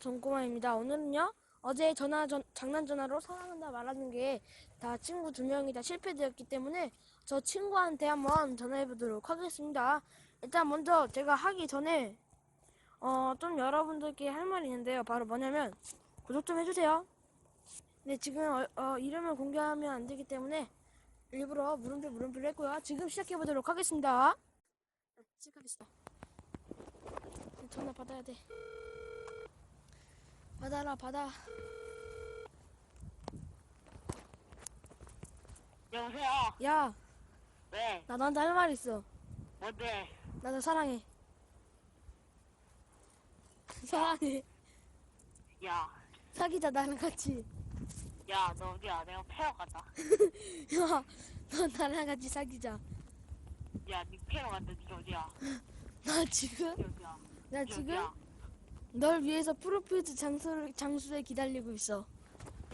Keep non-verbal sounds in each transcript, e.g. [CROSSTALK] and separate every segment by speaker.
Speaker 1: 전꼬마입니다. 오늘은요, 어제 전화, 전, 장난 전화로 사랑한다 말하는 게 다 친구 두 명이 다 실패되었기 때문에 저 친구한테 한번 전화해 보도록 하겠습니다. 일단 먼저 제가 하기 전에, 어, 좀 여러분들께 할 말이 있는데요. 바로 뭐냐면, 구독 좀 해주세요. 네, 지금, 어, 어, 이름을 공개하면 안 되기 때문에 일부러 물음표 물음표를 했고요. 지금 시작해 보도록 하겠습니다. 네, 시작하겠습니다. 전화 받아야 돼. 받아라 받아
Speaker 2: 여보세요?
Speaker 1: 야나
Speaker 2: 네,
Speaker 1: 너한테 할 말 있어
Speaker 2: 뭔데?
Speaker 1: 나 너 사랑해 [LAUGHS] 사랑해
Speaker 2: 야,
Speaker 1: 사귀자 나랑 같이
Speaker 2: 야, 너 어디야? 내가 패러 갔다. [LAUGHS]
Speaker 1: 야너 나랑 같이 사귀자
Speaker 2: 야, 니 패러 갔다. 니 어디야? [LAUGHS]
Speaker 1: 나 지금
Speaker 2: 니 어디야?
Speaker 1: 나
Speaker 2: 니
Speaker 1: 지금
Speaker 2: 어디야?
Speaker 1: 널 위해서 프로포즈 장소를 장소에 기다리고 있어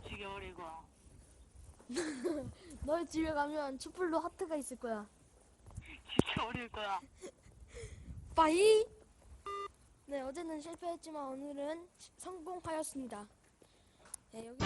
Speaker 2: 죽여버리고.
Speaker 1: 너희 [LAUGHS] 집에 가면 촛불로 하트가 있을 거야
Speaker 2: 죽여버릴 거야. [LAUGHS]
Speaker 1: 빠이 네 어제는 실패했지만 오늘은 성공하였습니다 네 여기.